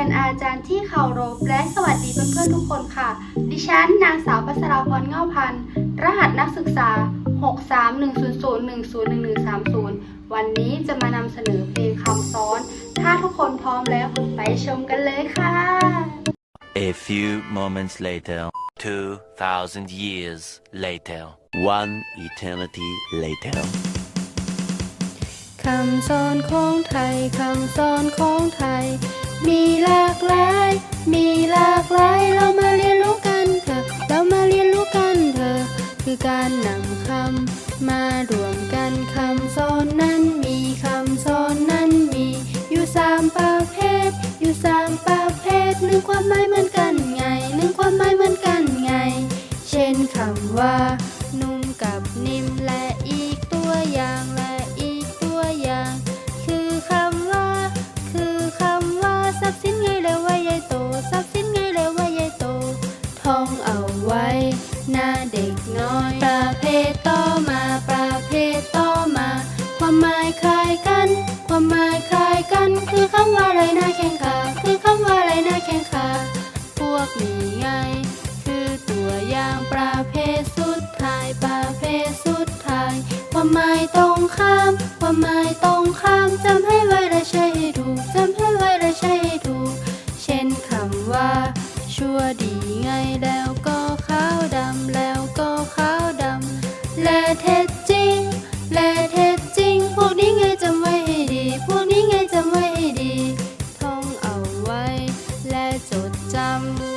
ยนอาจารย์ที่เคารพและสวัสดีเพื่อนๆทุกคนค่ะ ดิฉันนางสาวพัสราพรเง่าพันธ์รหัสนักศึกษา 63100101130 วันนี้จะมานำเสนอเพลงคำซ้อน ถ้าทุกคนพร้อมแล้วไปชมกันเลยค่ะ A few moments later, 2,000 years later, one eternity later. คำสอนของไทย คำสอนของไทย คำสอนนั้นมีคำสอนนั้นมี อยู่สามประเภท อยู่สามประเภทหนึ่งความหมายเหมือนกันไงหนึ่งความหมายเหมือนกันไง เช่นคำว่า นุ่มกับนิ่มและอีกตัวอย่างและอีกตัวอย่าง คือคำว่า คือคำว่าทรัพย์สินไงแล้วว่าใหญ่โตทรัพย์สินไงแล้วว่าใหญ่โตท่องเอาไว้หน้าเด็กน้อย หมายคล้ายกัน ความหมายคล้ายกัน คือคำว่าไรน่าแข่งขาคือคำว่าไรน่าแข่งขาพวกนี้ไง คือตัวอย่างประเภทสุดท้ายประเภทสุดท้าย ความหมายตรงข้าม ความหมายตรงข้ามจำให้ไว้และใช้ให้ถูกจำให้ไว้และใช้ให้ถูก เช่นคำว่า ชั่วดี Bye.